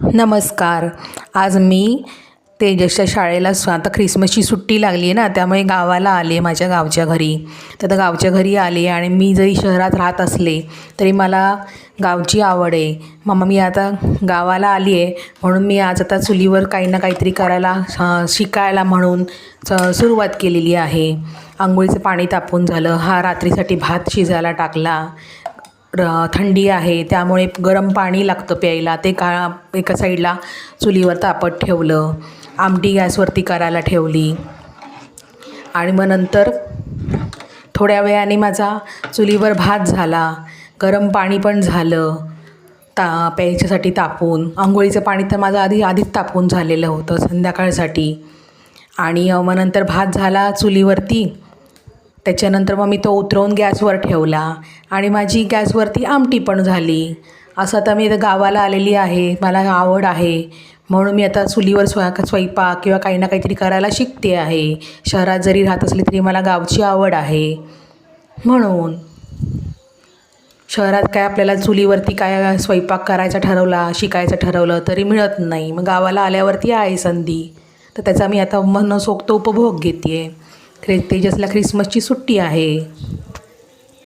नमस्कार. आज मी तेजसच्या शाळेला आता ख्रिसमसची सुट्टी लागली आहे ना त्यामुळे गावाला आले माझ्या गावच्या घरी. तर आता गावच्या घरी आले आणि मी जरी शहरात राहत असले तरी मला गावची आवड आहे. मग मी आता गावाला आली आहे म्हणून मी आज आता चुलीवर काही ना काहीतरी करायला शिकायला म्हणून च सुरुवात केलेली आहे. आंघोळीचं पाणी तापून झालं हा रात्रीसाठी भात शिजायला टाकला थंडी आहे त्यामुळे गरम पाणी लागतं प्यायला. ते का एका साईडला चुलीवर तापत ठेवलं. आमटी गॅसवरती करायला ठेवली. आणि मग नंतर थोड्या वेळाने माझा चुलीवर भात झाला. गरम पाणी पण झालं. ता प्यायच्यासाठी तापून. आंघोळीचं पाणी तर माझं आधी आधीच तापून झालेलं होतं संध्याकाळसाठी. आणि मग नंतर भात झाला चुलीवरती. त्याच्यानंतर मग मी तो उतरवून गॅसवर ठेवला आणि माझी गॅसवरती आमटी पण झाली. असं आता मी आता गावाला आलेली आहे. मला आवड आहे. म्हणून मी आता चुलीवर स्वय स्वयंपाक किंवा काही ना काहीतरी करायला शिकते आहे. शहरात जरी राहत असली तरी मला गावची आवड आहे. म्हणून शहरात काय आपल्याला चुलीवरती काय स्वयंपाक करायचा ठरवला शिकायचं ठरवलं तरी मिळत नाही. मग गावाला आल्यावरती आहे संधी. तर त्याचा मी आता मनसोक्त उपभोग घेते आहे तेजसला ख्रिसमसची सुट्टी आहे.